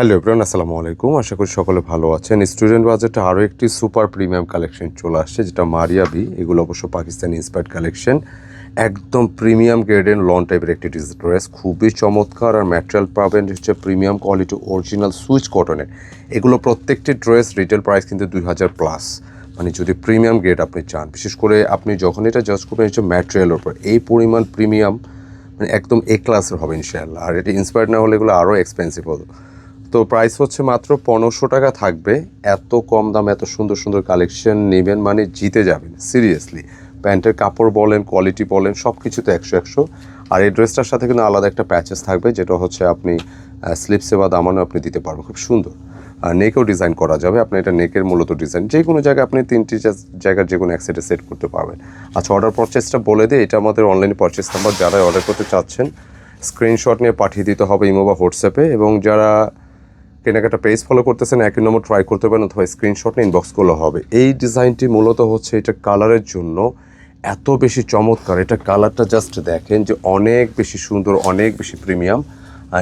Hello everyone, আসসালামু আলাইকুম। আশা করি সকলে ভালো আছেন। স্টুডেন্ট বাজেটে আরও একটি সুপার প্রিমিয়াম কালেকশন চলে আসছে, যেটা মারিয়াবি এগুলো অবশ্য পাকিস্তানি ইন্সপায়ার্ড কালেকশন একদম প্রিমিয়াম গ্রেডের লন টাইপের একটি ড্রেস খুবই চমৎকার আর ম্যাটেরিয়াল পাবেন হচ্ছে প্রিমিয়াম কোয়ালিটি অরিজিনাল সুইচ কটনের এগুলো প্রত্যেকটি ড্রেস রিটেল প্রাইস কিন্তু দুই হাজার প্লাস মানে যদি প্রিমিয়াম গ্রেড আপনি চান, বিশেষ করে আপনি যখন এটা জাজ করবেন হচ্ছে ম্যাটেরিয়ালের উপর, এই পরিমাণ প্রিমিয়াম মানে একদম এ ক্লাসের হবে ইনশাআল্লাহ। আর এটা ইন্সপায়ার্ড না হলে এগুলো আরও এক্সপেন্সিভ হতো। তো প্রাইস হচ্ছে মাত্র পনেরোশো টাকা থাকবে। এত কম দাম, এত সুন্দর সুন্দর কালেকশন নেবেন মানে জিতে যাবেন সিরিয়াসলি প্যান্টের কাপড় বলেন কোয়ালিটি বলেন সব কিছুতে একশো একশো। আর এই ড্রেসটার সাথে কিন্তু আলাদা একটা প্যাচেস থাকবে, যেটা হচ্ছে আপনি স্লিপসে বা দামানো আপনি দিতে পারবেন, খুব সুন্দর। আর নেকেও ডিজাইন করা যাবে, আপনি এটা নেকের মূলত ডিজাইন যে কোনো জায়গায় আপনি তিনটি জায়গার যে কোনো এক সাইডে সেট করতে পারবেন। আচ্ছা অর্ডার পারচেসটা বলে দিই, এটা আমাদের অনলাইনে পারচেস নাম্বার যারা অর্ডার করতে চাচ্ছেন স্ক্রিনশট নিয়ে পাঠিয়ে দিতে হবে ইমো বা হোয়াটসঅ্যাপে এবং যারা কেনাকাটা পেজ ফলো করতেছেন, একই নম্বর ট্রাই করতে পারেন অথবা স্ক্রিনশট ইনবক্স করলে হবে। এই ডিজাইনটি মূলত হচ্ছে এটা কালারের জন্য এত বেশি চমৎকার। এটা কালারটা জাস্ট দেখেন যে অনেক বেশি সুন্দর, অনেক বেশি প্রিমিয়াম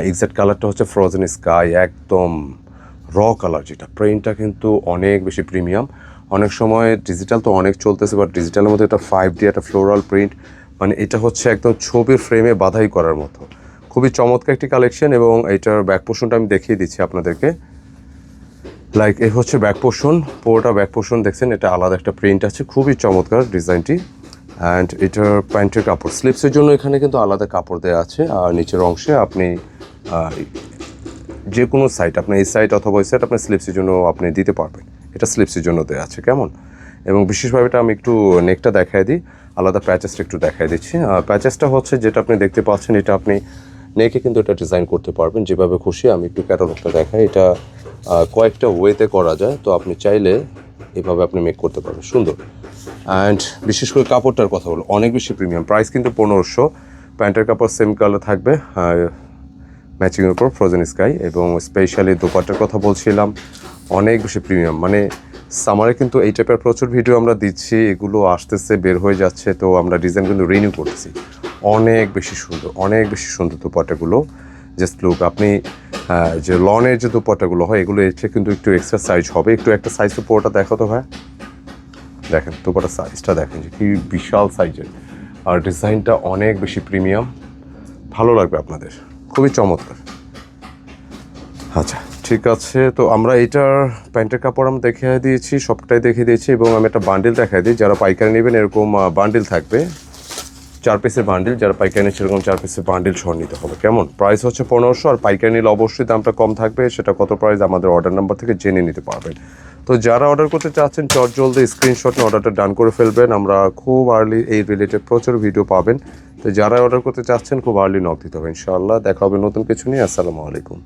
এক্সাক্ট কালারটা হচ্ছে ফ্রোজেন স্কাই একদম র কালার যেটা। প্রিন্টটা কিন্তু অনেক বেশি প্রিমিয়াম অনেক সময় ডিজিটাল তো অনেক চলতেছে বাট ডিজিটালের মধ্যে একটা ফাইভ ডি একটা ফ্লোরাল প্রিন্ট মানে এটা হচ্ছে একদম ছবির ফ্রেমে বাধাই করার মতো। খুবই চমৎকার একটি কালেকশন এবং এটার ব্যাক পোর্শনটা আমি দেখিয়ে দিচ্ছি আপনাদেরকে। লাইক এ হচ্ছে ব্যাক পোর্শন পুরোটা ব্যাক পোর্শন দেখছেন, এটা আলাদা একটা প্রিন্ট আছে, খুবই চমৎকার ডিজাইনটি অ্যান্ড এটার প্যান্টের কাপড় স্লিপসের জন্য এখানে কিন্তু আলাদা কাপড় দেওয়া আছে, আর নিচের অংশে আপনি যে কোনো সাইট আপনি এই সাইট অথবা ওই সাইট আপনার স্লিপসের জন্য আপনি দিতে পারবেন। এটা স্লিপসের জন্য দেওয়া আছে, কেমন? এবং বিশেষভাবে এটা আমি একটু নেকটা দেখাই দিই, আলাদা প্যাচেসটা একটু দেখাই দিচ্ছি। প্যাচেসটা হচ্ছে যেটা আপনি দেখতে পাচ্ছেন, এটা আপনি নেকে কিন্তু এটা ডিজাইন করতে পারবেন। যেভাবে খুশি আমি একটু ক্যাটালগটা দেখাই। এটা কয়েকটা ওয়েতে করা যায়। তো আপনি চাইলে এভাবে আপনি মেক করতে পারবেন। সুন্দর। অ্যান্ড বিশেষ করে কাপড়টার কথা বলো অনেক বেশি প্রিমিয়াম প্রাইস কিন্তু পনেরোশো। প্যান্টের কাপড় সেম কালার থাকবে। ম্যাচিংয়ের উপর ফ্রোজেন স্কাই এবং স্পেশালি দোপাট্টার কথা বলছিলাম। অনেক বেশি প্রিমিয়াম মানে সামারে কিন্তু এই টাইপের প্রচুর ভিডিও আমরা দিচ্ছি। এগুলো আসতেছে, বের হয়ে যাচ্ছে। তো আমরা ডিজাইন কিন্তু রিনিউ করতেছি। অনেক বেশি সুন্দর, অনেক বেশি সুন্দর দুপাটাগুলো। জাস্ট লুক আপনি যে লনের যে দোপাট্টাগুলো হয়, এগুলো এসে কিন্তু একটু এক্সট্রা সাইজ হবে। একটু একটা সাইজ তো পুরোটা দেখো তো ভাই। দেখেন দোপাট্টার সাইজটা দেখেন যে কি বিশাল সাইজের আর ডিজাইনটা অনেক বেশি প্রিমিয়াম ভালো লাগবে আপনাদের। খুবই চমৎকার। আচ্ছা ঠিক আছে। তো আমরা এটার প্যান্টের কাপড় আমি দেখে দিয়েছি, সবটাই দেখে দিয়েছি এবং আমি একটা বান্ডিল দেখাই দিই। যারা পাইকারি নেবেন এরকম বান্ডিল থাকবে। চার পিসের বান্ডিল যারা পাইকারি এরকম চার পিসের বান্ডিল সহ নিতে হবে। কেমন? প্রাইস হচ্ছে পনেরোশো, আর পাইকারি নিলে অবশ্যই দামটা কম থাকবে, সেটা কত প্রাইস আমাদের অর্ডার নাম্বার থেকে জেনে নিতে পারবেন। তো যারা অর্ডার করতে চাচ্ছেন, চট জলদি স্ক্রিনশট নিয়ে অর্ডারটা ডান করে ফেলবেন। আমরা খুব আর্লি এই রিলেটেড প্রচুর ভিডিও পাবেন। তো যারা অর্ডার করতে চাচ্ছেন, খুব আর্লি নক দিতে হবে, ইনশাআল্লাহ। দেখা হবে নতুন কিছু নিয়ে। আসসালামু আলাইকুম।